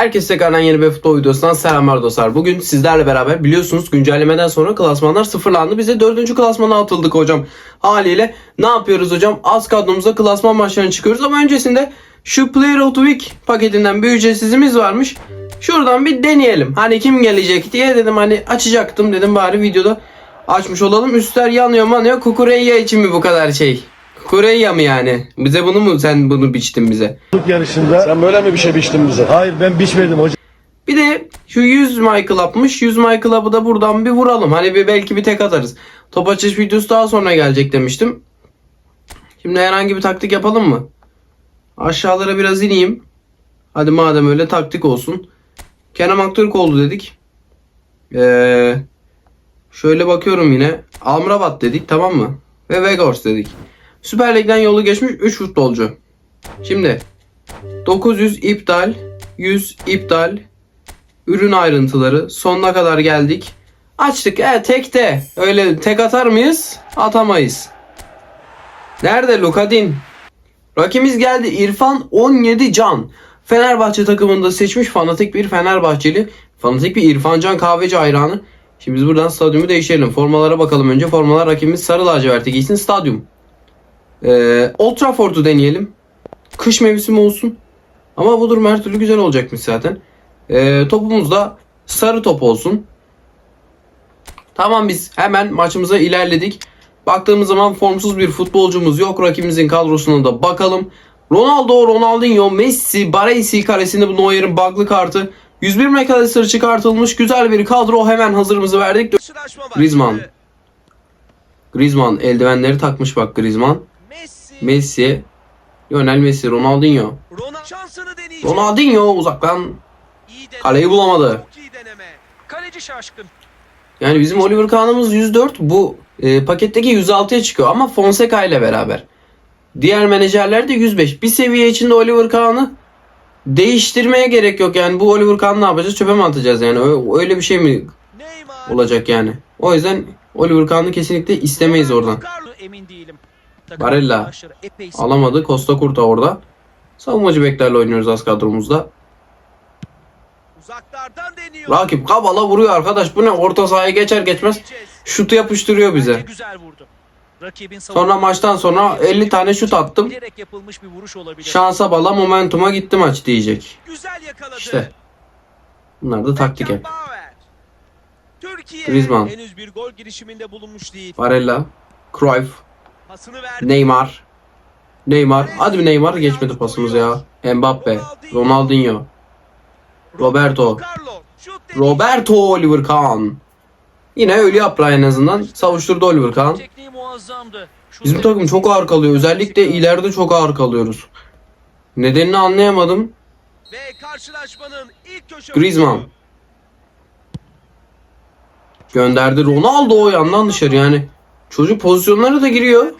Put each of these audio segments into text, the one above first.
Herkese tekrardan yeni bir futbol videosundan selamlar dostlar. Bugün sizlerle beraber biliyorsunuz güncellemeden sonra klasmanlar sıfırlandı. Biz de dördüncü klasmana atıldık hocam. Haliyle ne yapıyoruz hocam? Az kadromuza klasman maçlarına çıkıyoruz ama öncesinde şu Player of the Week paketinden bir ücretsizimiz varmış. Şuradan bir deneyelim. Hani kim gelecek diye dedim hani açacaktım dedim bari videoda açmış olalım. Üstler yanıyor manıyor. Kukureya için mi bu kadar şey? Kukureya mı yani? Bize bunu mu sen bunu biçtin bize? Yarışında. Sen böyle mi bir şey biçtin bize? Hayır ben biçmedim hocam. Bir de şu 100 My Club'mış. 100 My Club'ı da buradan bir vuralım. Hani bir belki bir tek atarız. Top açış videosu daha sonra gelecek demiştim. Şimdi herhangi bir taktik yapalım mı? Aşağılara biraz ineyim. Hadi madem öyle taktik olsun. Kenan Aktürkoğlu dedik. Ee, şöyle bakıyorum yine. Amrabat dedik tamam mı? Ve Vegors dedik. Süper Lig'den yolu geçmiş 3 futbolcu. Şimdi 900 iptal, 100 iptal, ürün ayrıntıları sonuna kadar geldik. Açtık. E tekte. Öyle tek atar mıyız? Atamayız. Nerede Lukadin? Rakimiz geldi. İrfan 17 Can. Fenerbahçe takımında seçmiş fanatik bir Fenerbahçeli. Fanatik bir İrfan Can kahveci hayranı. Şimdi biz buradan stadyumu değiştirelim. Formalara bakalım önce. Formalar rakibimiz sarı laciverti giysin. Stadyum. Ee, Old Trafford'u deneyelim. Kış mevsimi olsun. Ama bu durum her türlü güzel olacakmış zaten. Ee, topumuz da sarı top olsun. Tamam biz hemen maçımıza ilerledik. Baktığımız zaman formsuz bir futbolcumuz yok. Rakibimizin kadrosuna da bakalım. Ronaldo, Ronaldinho, Messi, Baresi karesinde bu Neuer'in bug'lı kartı. 101 McAllister çıkartılmış güzel bir kadro. Hemen hazırımızı verdik. Griezmann. Griezmann eldivenleri takmış bak Griezmann. Messi. Lionel Messi, Ronaldinho. Ronaldinho uzaktan kaleyi bulamadı. Kaleci şaşkın. Yani bizim Oliver Kahn'ımız 104 bu e, paketteki 106'ya çıkıyor ama Fonseca ile beraber. Diğer menajerler de 105. Bir seviye içinde Oliver Kahn'ı değiştirmeye gerek yok. Yani bu Oliver Kahn ne yapacağız? Çöpe mi atacağız yani? Öyle bir şey mi olacak yani? O yüzden Oliver Kahn'ı kesinlikle istemeyiz oradan. Emin değilim. Barella. Alamadı. Costa Curta orada. Savunmacı beklerle oynuyoruz az kadromuzda. Rakip kabala vuruyor arkadaş. Bu ne? Orta sahaya geçer geçmez şutu yapıştırıyor bize. Sonra maçtan sonra 50 tane şut attım. Şansa bala momentuma gitti maç diyecek. İşte. Bunlar da taktik hep. Türkiye Griezmann. henüz bir gol girişiminde bulunmuş değil. Barella, Cruyff. Neymar. Neymar. Hadi bir Neymar geçmedi pasımız ya. Mbappe, Ronaldinho, Roberto. Roberto Oliver Kahn. Yine ölü yaprağı en azından. Savuşturdu Oliver Kahn. Bizim takım çok ağır kalıyor. Özellikle ileride çok ağır kalıyoruz. Nedenini anlayamadım. Griezmann. Gönderdi Ronaldo o yandan dışarı yani. Çocuk pozisyonlara da giriyor.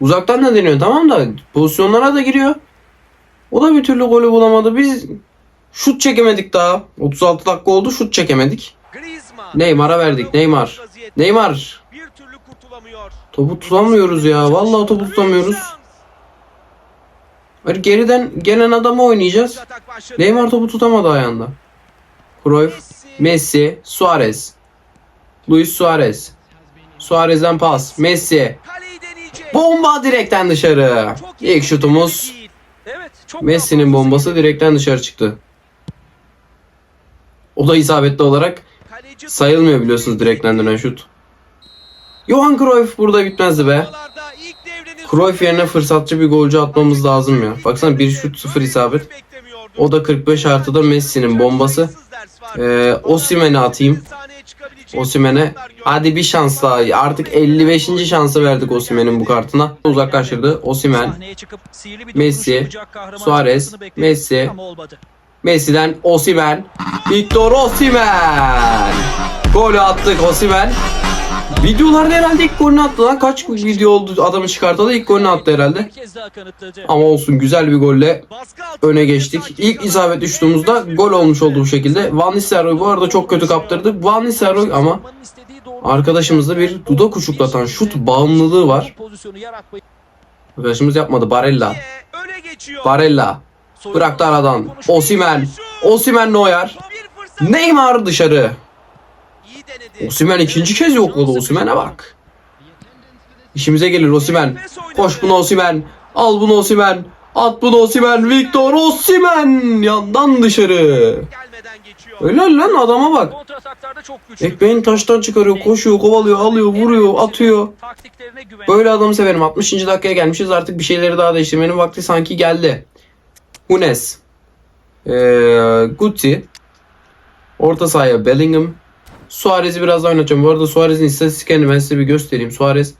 Uzaktan da deniyor tamam da pozisyonlara da giriyor. O da bir türlü golü bulamadı. Biz şut çekemedik daha. 36 dakika oldu şut çekemedik. Neymar'a verdik. Neymar. Neymar. Topu tutamıyoruz ya. Vallahi topu tutamıyoruz. Geriden gelen adamı oynayacağız. Neymar topu tutamadı ayağında. Cruyff, Messi, Suarez. Luis Suarez. Suarez'den pas. Messi. Bomba direkten dışarı. İlk şutumuz Messi'nin bombası direkten dışarı çıktı. O da isabetli olarak sayılmıyor biliyorsunuz direkten dönen şut. Johan Cruyff burada bitmezdi be. Cruyff yerine fırsatçı bir golcü atmamız lazım ya. Baksana bir şut sıfır isabet. O da 45 artıda Messi'nin bombası. Ee, Osimhen'e atayım. Osimhen'e hadi bir şans daha. Artık 55. şansı verdik Osimhen'in bu kartına. Uzaklaştırdı. Bir Messi, Suarez. Messi. Messi'den Osimhen. Victor Osimhen. Golü attık Osimhen. Videolarda herhalde ilk golünü attı lan. Kaç video oldu adamı çıkartalı ilk golünü attı herhalde. Ama olsun güzel bir golle öne geçtik. İlk isabet düştüğümüzde gol olmuş olduğu şekilde. Van Nistelrooy bu arada çok kötü kaptırdı. Van Nistelrooy ama arkadaşımızda bir dudak uçuklatan şut bağımlılığı var. Arkadaşımız yapmadı. Barella. Barella. Bıraktı aradan. Osimhen. Şut! Osimhen Neuer. Neymar dışarı. Osimhen ikinci kez yokladı Osimhen'e bak. İşimize gelir Osimhen. Koş bunu Osimhen. Al bunu Osimhen. At bunu Osimhen. Victor Osimhen. Yandan dışarı. Öyle lan adama bak. Ekmeğini taştan çıkarıyor. Koşuyor, kovalıyor, alıyor, vuruyor, atıyor. Böyle adamı severim. 60. dakikaya gelmişiz. Artık bir şeyleri daha değiştirmenin vakti sanki geldi. Hunes. Ee, Guti. Orta sahaya Bellingham. Suarez'i biraz daha oynatacağım. Bu arada Suarez'in istatistiklerini ben size bir göstereyim. Suarez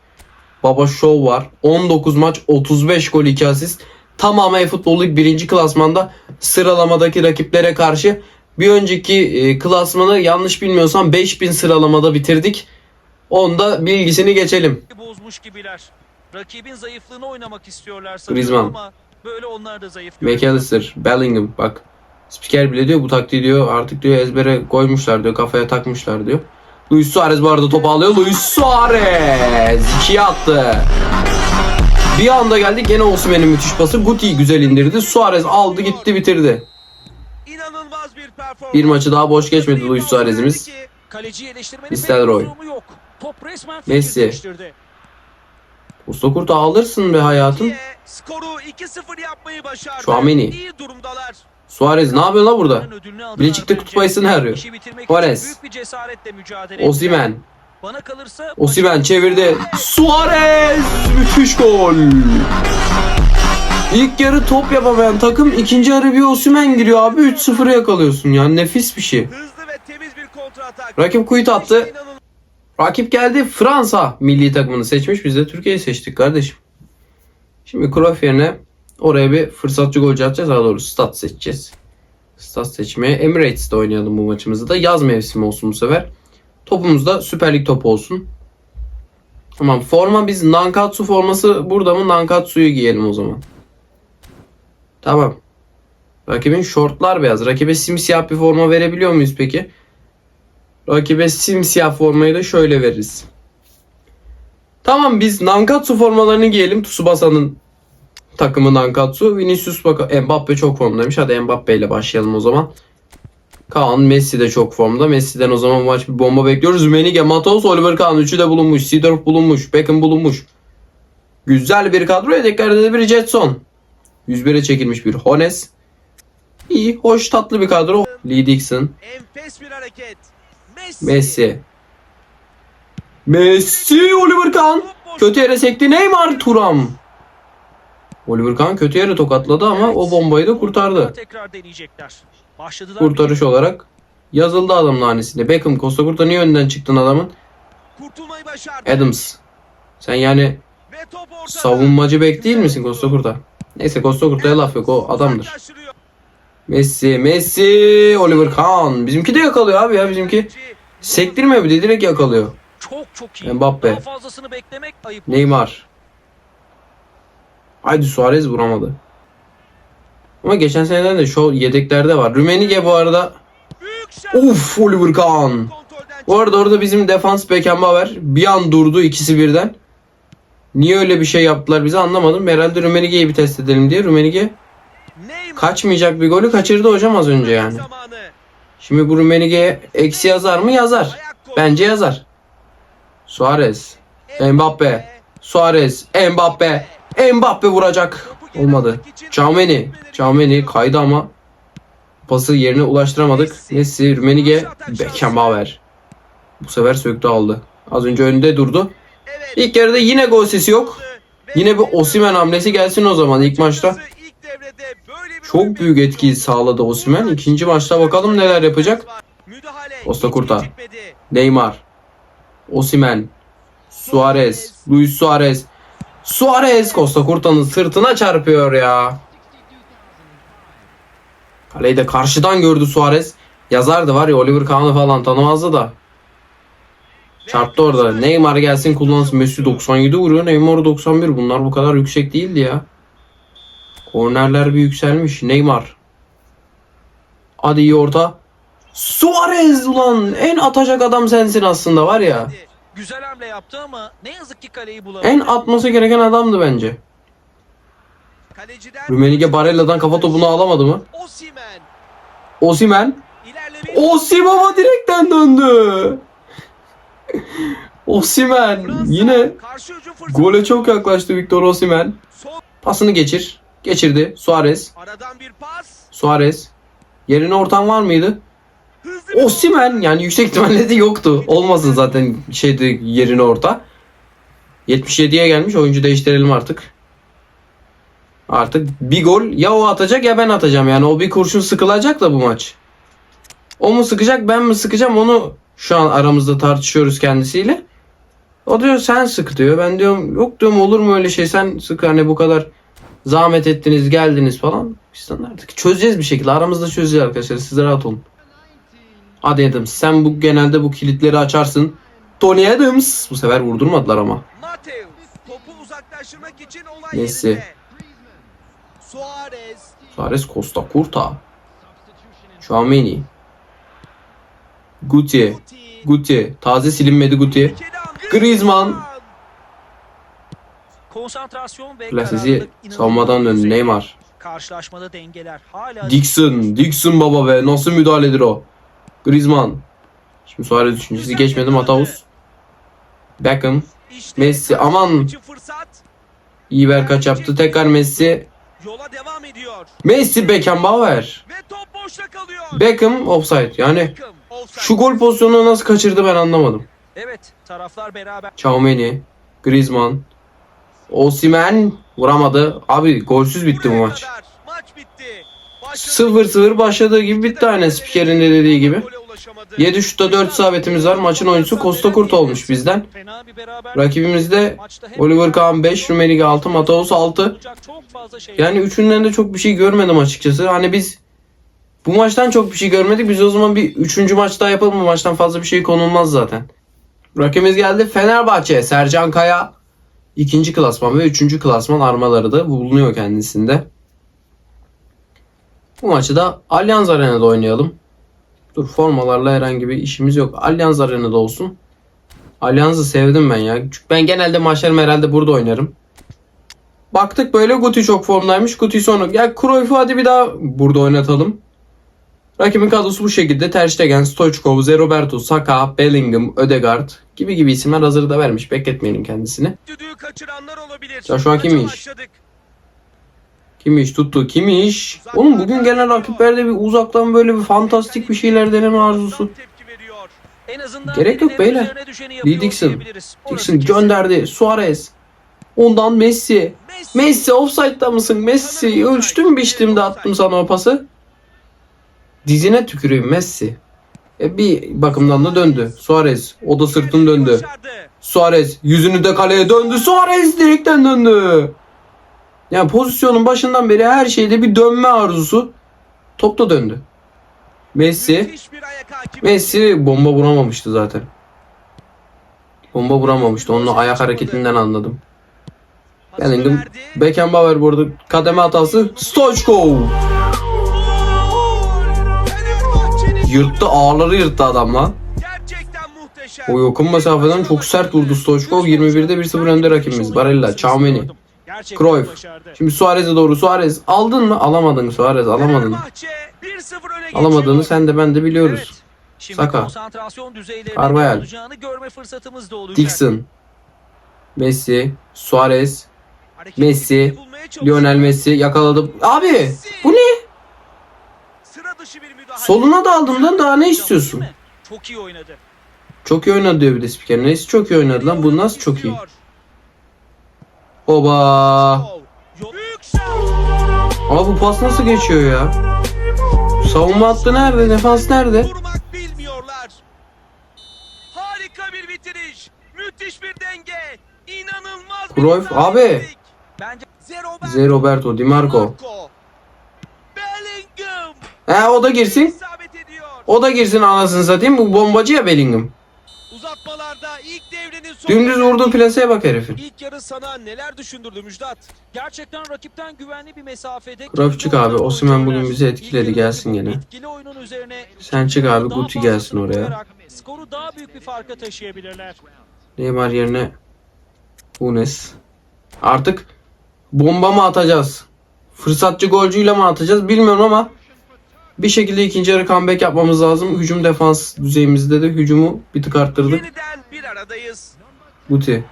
Baba Show var. 19 maç 35 gol 2 asist. Tamamen futbol lig birinci klasmanda sıralamadaki rakiplere karşı bir önceki e, klasmanı yanlış bilmiyorsam 5000 sıralamada bitirdik. Onda bilgisini geçelim. bozmuş gibiler. Rakibin zayıflığını oynamak istiyorlar sanırım Griezmann. ama böyle onlar da zayıf. McAllister, Bellingham bak. Spiker bile diyor bu taktiği diyor artık diyor ezbere koymuşlar diyor kafaya takmışlar diyor. Luis Suarez bu arada topu alıyor. Luis Suarez ikiye attı. Bir anda geldik gene Osimhen'in müthiş pası. Guti güzel indirdi. Suarez aldı gitti bitirdi. İnanılmaz bir performans. Bir maçı daha boş geçmedi Luis Suarez'imiz. Nistelrooy. Messi. Usta kurtu alırsın be hayatım. Skoru 2-0 yapmayı başardı. Chouameni. İyi durumdalar. Suarez ne yapıyor la burada? Bilecik'te kutup ayısını arıyor. Suarez. kalırsa Osimhen çevirdi. Suarez müthiş gol. İlk yarı top yapamayan takım ikinci yarı bir Osimhen giriyor abi 3-0'ı yakalıyorsun yani nefis bir şey. Rakip kuyut attı. Rakip geldi Fransa milli takımını seçmiş biz de Türkiye'yi seçtik kardeşim. Şimdi Cruyff yerine oraya bir fırsatçı golcü atacağız daha doğrusu stat seçeceğiz. Stat seçmeye Emirates'te oynayalım bu maçımızı da yaz mevsimi olsun bu sefer. Topumuz da Süper Lig topu olsun. Tamam forma biz Nankatsu forması burada mı Nankatsu'yu giyelim o zaman. Tamam. Rakibin şortlar beyaz. Rakibe simsiyah bir forma verebiliyor muyuz peki? Rakibe simsiyah formayı da şöyle veririz. Tamam biz Nankatsu formalarını giyelim. Tsubasa'nın takımı Nankatsu. Vinicius bak Mbappe çok formdaymış. Hadi Mbappe ile başlayalım o zaman. Kaan Messi de çok formda. Messi'den o zaman maç bir bomba bekliyoruz. Menige, Matos, Oliver Kahn üçü de bulunmuş. Seedorf bulunmuş. Beckham bulunmuş. Güzel bir kadro. Yedeklerde de bir Jetson. 101'e çekilmiş bir Hones. İyi, hoş, tatlı bir kadro. Lee Dixon. Enfes bir hareket. Messi. Messi. Messi Oliver Kahn. Kötü yere sekti Neymar Turam. Oliver Kahn kötü yere tokatladı ama o bombayı da kurtardı. Tekrar deneyecekler. Başladılar. Kurtarış olarak yazıldı adamın hanesinde. Beckham Costa Kurta niye önden çıktın adamın? Kurtulmayı başardı. Adams. Sen yani savunmacı bek değil misin Costa Kurta? Neyse Costa Kurta'ya laf yok o adamdır. Messi, Messi, Oliver Kahn. Bizimki de yakalıyor abi ya bizimki. Sektirme bir de direkt yakalıyor. Çok çok iyi. Mbappe. Daha fazlasını beklemek ayıp. Neymar. Haydi Suarez vuramadı. Ama geçen seneden de şu yedeklerde var. Rümenige bu arada. Uf Oliver Kahn. Bu arada orada bizim defans Beckenbauer bir an durdu ikisi birden. Niye öyle bir şey yaptılar bize anlamadım. Herhalde Rümenige'yi bir test edelim diye. Rümenige kaçmayacak bir golü kaçırdı hocam az önce yani. Şimdi bu Rümenige'ye eksi yazar mı? Yazar. Bence yazar. Suarez. Mbappe. Suarez. Mbappe. Mbappe vuracak. Olmadı. Çameni. Çameni kaydı ama pası yerine ulaştıramadık. Messi, Rümenige, Beckenbauer. Bu sefer söktü aldı. Az önce önde durdu. İlk yarıda yine gol sesi yok. Yine bir Osimhen hamlesi gelsin o zaman ilk maçta. Çok büyük etki sağladı Osimhen. İkinci maçta bakalım neler yapacak. Costa Curta. Neymar, Osimhen, Suarez, Luis Suarez. Suarez Costa Curta'nın sırtına çarpıyor ya. Kaleyi de karşıdan gördü Suarez. Yazardı var ya Oliver Kahn'ı falan tanımazdı da. Çarptı orada. Neymar gelsin kullansın. Messi 97 vuruyor. Neymar 91. Bunlar bu kadar yüksek değildi ya. Kornerler bir yükselmiş. Neymar. Hadi iyi orta. Suarez ulan en atacak adam sensin aslında var ya. Güzel hamle yaptı ama ne yazık ki kaleyi bulamadı. En atması gereken adamdı bence. Kaleciden Rümenige Barella'dan kafa topunu alamadı mı? Osimen. İlerleme. Osi baba direkten döndü. Osimen yine gole çok yaklaştı Victor Osimen. Pasını geçir. Geçirdi. Suarez. aradan bir pas. Suarez. Yerine ortam var mıydı? Osimen yani yüksek ihtimalle de yoktu. Olmasın zaten şeyde yerine orta. 77'ye gelmiş. Oyuncu değiştirelim artık. Artık bir gol ya o atacak ya ben atacağım. Yani o bir kurşun sıkılacak da bu maç. O mu sıkacak ben mi sıkacağım onu şu an aramızda tartışıyoruz kendisiyle. O diyor sen sık diyor. Ben diyorum yok diyorum olur mu öyle şey sen sık hani bu kadar zahmet ettiniz geldiniz falan. Biz artık çözeceğiz bir şekilde aramızda çözeceğiz arkadaşlar siz rahat olun. Hadi Adams sen bu genelde bu kilitleri açarsın. Tony Adams bu sefer vurdurmadılar ama. Messi. Suarez. Suarez Costa Curta. Chouameni. Guti. Guti. Taze silinmedi Guti. Griezmann. Konsantrasyon ve inanılmaz savunmadan döndü. Neymar. Karşılaşmada dengeler hala Dixon. Dixon baba be. Nasıl müdahaledir o? Griezmann. Şimdi Suarez üçüncüsü geçmedi Mataus. Beckham. Messi, aman. İyi ver kaç yaptı. Tekrar Messi. Yola devam ediyor. Messi Beckenbauer. Ve top boşta kalıyor. Beckham offside. Yani Beckham, offside. şu gol pozisyonunu nasıl kaçırdı ben anlamadım. Evet, taraflar beraber Chouameni, Griezmann, Osimhen vuramadı. Abi golsüz bitti bu maç. kadar. Maç bitti. Başladı. 0-0 başladığı gibi bitti aynen spikerin de dediği gibi. Gole ulaşamadı. 7 şutta 4 isabetimiz var. Maçın oyuncusu Costa Kurt olmuş bizden. Rakibimizde Oliver Kahn 5, Rummenigge 6, Mataus 6. olacak çok fazla şey. Yani üçünden de çok bir şey görmedim açıkçası. Hani biz bu maçtan çok bir şey görmedik. Biz o zaman bir üçüncü maç daha yapalım. Bu maçtan fazla bir şey konulmaz zaten. Rakibimiz geldi. Fenerbahçe. Sercan Kaya. ikinci klasman ve üçüncü klasman armaları da bulunuyor kendisinde. Bu maçı da Allianz Arena'da oynayalım. Dur formalarla herhangi bir işimiz yok. Allianz Arena'da olsun. Allianz'ı sevdim ben ya. Çünkü ben genelde maçlarımı herhalde burada oynarım. Baktık böyle Guti çok formdaymış. Guti sonu. Ya Cruyff'u hadi bir daha burada oynatalım. Rakibin kadrosu bu şekilde. Ter Stegen, Stoichkov, Zeroberto, Saka, Bellingham, Ödegaard gibi gibi isimler hazırda vermiş. Bekletmeyelim kendisini. Ya şu an kimmiş? başladık. Kimmiş tuttu kimmiş. Oğlum bugün gelen rakiplerde bir uzaktan böyle bir fantastik bir şeyler deneme arzusu. Gerek yok beyler. Lee Dixon. Dixon gönderdi. Suarez. Ondan Messi. Messi offside'da mısın? Messi ölçtüm biçtim de attım sana o pası. Dizine tüküreyim Messi. E bir bakımdan da döndü. Suarez. O da sırtını döndü. Suarez yüzünü de kaleye döndü. Suarez direkten döndü. Yani pozisyonun başından beri her şeyde bir dönme arzusu. Top da döndü. Messi. Messi bomba vuramamıştı zaten. Bomba vuramamıştı. Onun ayak hareketinden anladım. Bellingham. Beckenbauer burada kademe hatası. Stoichkov. Yırttı ağları yırttı adam lan. O yakın mesafeden çok sert vurdu Stoichkov. 21'de 1-0 önde rakibimiz. Barella, Chouameni. Gerçekten Cruyff. başardı. Şimdi Suarez'e doğru Suarez. Aldın mı? Alamadın Suarez alamadın. Fenerbahçe 1-0 öne geçiyor. Alamadığını sen de ben de biliyoruz. Evet. Şimdi Saka. konsantrasyon Carvajal. ne olacağını görme fırsatımız da olacak. Dixon. Messi. Suarez. Hareketli Messi. Lionel Messi yakaladı. Abi bu ne? Soluna da aldığımdan daha ne istiyorsun? Çok iyi oynadı. Çok iyi oynadı diyor bir de spiker. Neyse çok iyi oynadı lan. Bu nasıl çok iyi? Oba. Abi bu pas nasıl geçiyor ya? Savunma hattı nerede? Defans nerede? Bilmiyorlar. Harika bir bitiriş. Müthiş bir denge. İnanılmaz Cruyff, abi. Bence Zero Zé Roberto, Di Marco. Bellingham. He o da girsin. O da girsin anasını satayım. Bu bombacı ya Bellingham. Uzatmalarda ilk Dümdüz vurduğu plaseye bak herifin. İlk yarı sana neler düşündürdü Müjdat? gerçekten rakipten güvenli bir mesafede. Çık abi. Osimhen bugün bizi etkiledi. Gelsin gene. Sen çık abi. Guti gelsin oraya. Skoru daha büyük bir farka taşıyabilirler. Neymar yerine Unes. Artık bomba mı atacağız? Fırsatçı golcüyle mi atacağız bilmiyorum ama Bir şekilde ikinci yarı comeback yapmamız lazım. Hücum defans düzeyimizde de hücumu bir tık arttırdık. Yeniden bir aradayız. Guti.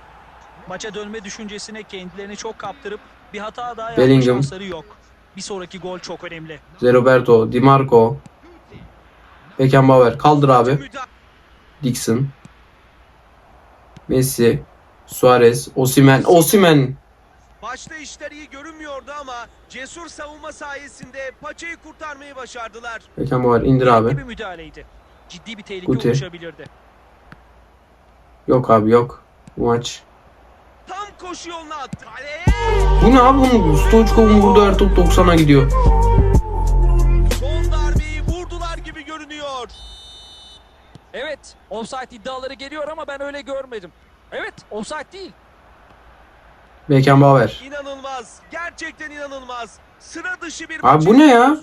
Maça dönme düşüncesine kendilerini çok kaptırıp bir hata daha yapma Bellingham. şansları yok. Bir sonraki gol çok önemli. Roberto, Di Marco. Beckenbauer. Kaldır abi. Dixon. Messi. Suarez. Osimen. Osimen. Başta işler iyi görünmüyordu ama cesur savunma sayesinde paçayı kurtarmayı başardılar. Beckenbauer indir abi. Ciddi bir müdahaleydi. Ciddi bir tehlike Guti. oluşabilirdi. Yok abi yok. Bu maç. Tam koşu yoluna attı. Kaleye Bu ne abi? Bunun Stoichkov'un vurduğu her top 90'a gidiyor. son darbeyi vurdular gibi görünüyor. Evet, offside iddiaları geliyor ama ben öyle görmedim. Evet, offside değil. Beckenbauer. İnanılmaz. Gerçekten inanılmaz. Sıra dışı bir Abi bu ne ya?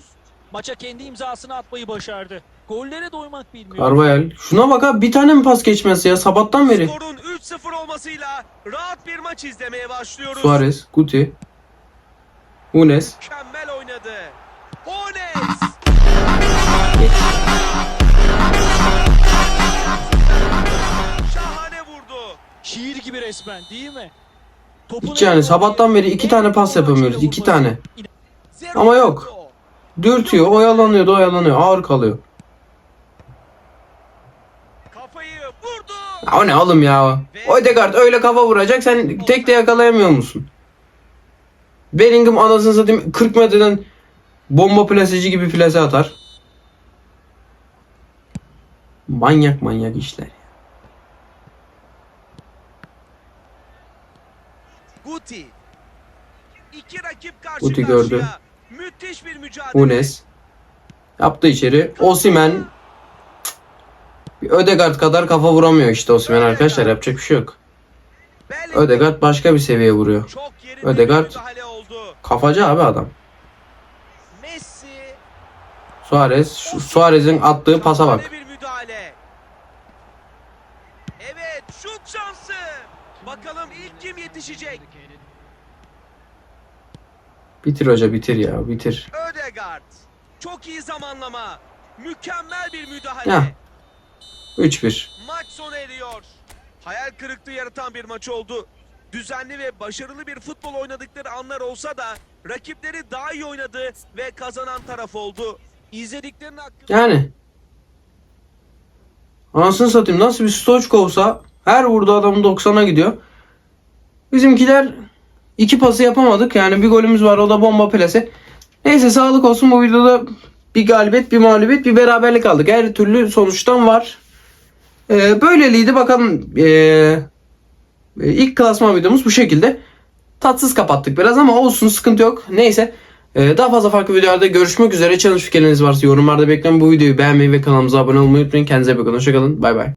Maça kendi imzasını atmayı başardı. Gollere doymak bilmiyor. Carvajal. Şuna bak abi bir tane mi pas geçmesi ya sabahtan beri. Skorun 3-0 olmasıyla rahat bir maç izlemeye başlıyoruz. Suarez, Guti. Hunes. Mükemmel oynadı. Hones. Şahane vurdu. Şiir gibi resmen değil mi? Topun Hiç yani sabahtan beri iki tane pas yapamıyoruz. iki tane. Ama yok. Dürtüyor, oyalanıyor da oyalanıyor. Ağır kalıyor. Kafayı vurdu. Ya o ne oğlum ya? Odegaard öyle kafa vuracak sen tek de yakalayamıyor musun? Bellingham anasını satayım 40 metreden bomba plaseci gibi plase atar. Manyak manyak işler. Guti. İki rakip karşı Guti gördü. Müthiş bir mücadele. Hunes. Yaptı içeri. Osimen. Bir Ödegaard kadar kafa vuramıyor işte Osimen arkadaşlar. Yapacak bir şey yok. Ödegaard başka bir seviye vuruyor. Oldu. Kafacı abi adam. Suarez. Suarez'in attığı pasa bak. Evet şut şansı. Bakalım ilk kim yetişecek? Bitir hoca bitir ya bitir. Ödegaard. Çok iyi zamanlama. Mükemmel bir müdahale. Ya. 3-1. Maç sona eriyor. Hayal kırıklığı yaratan bir maç oldu. Düzenli ve başarılı bir futbol oynadıkları anlar olsa da rakipleri daha iyi oynadı ve kazanan taraf oldu. İzlediklerinin hakkında Yani. Anasını satayım nasıl bir Stoichkov'sa her vurduğu adamın 90'a gidiyor. Bizimkiler iki pası yapamadık. Yani bir golümüz var o da bomba plase. Neyse sağlık olsun bu videoda bir galibiyet bir mağlubiyet bir beraberlik aldık. Her türlü sonuçtan var. Ee, böyleliydi bakalım. E, ilk klasman videomuz bu şekilde. Tatsız kapattık biraz ama olsun sıkıntı yok. Neyse. Ee, daha fazla farklı videolarda görüşmek üzere. Challenge fikirleriniz varsa yorumlarda bekliyorum. Bu videoyu beğenmeyi ve kanalımıza abone olmayı unutmayın. Kendinize bakın. Hoşçakalın. Bay bay.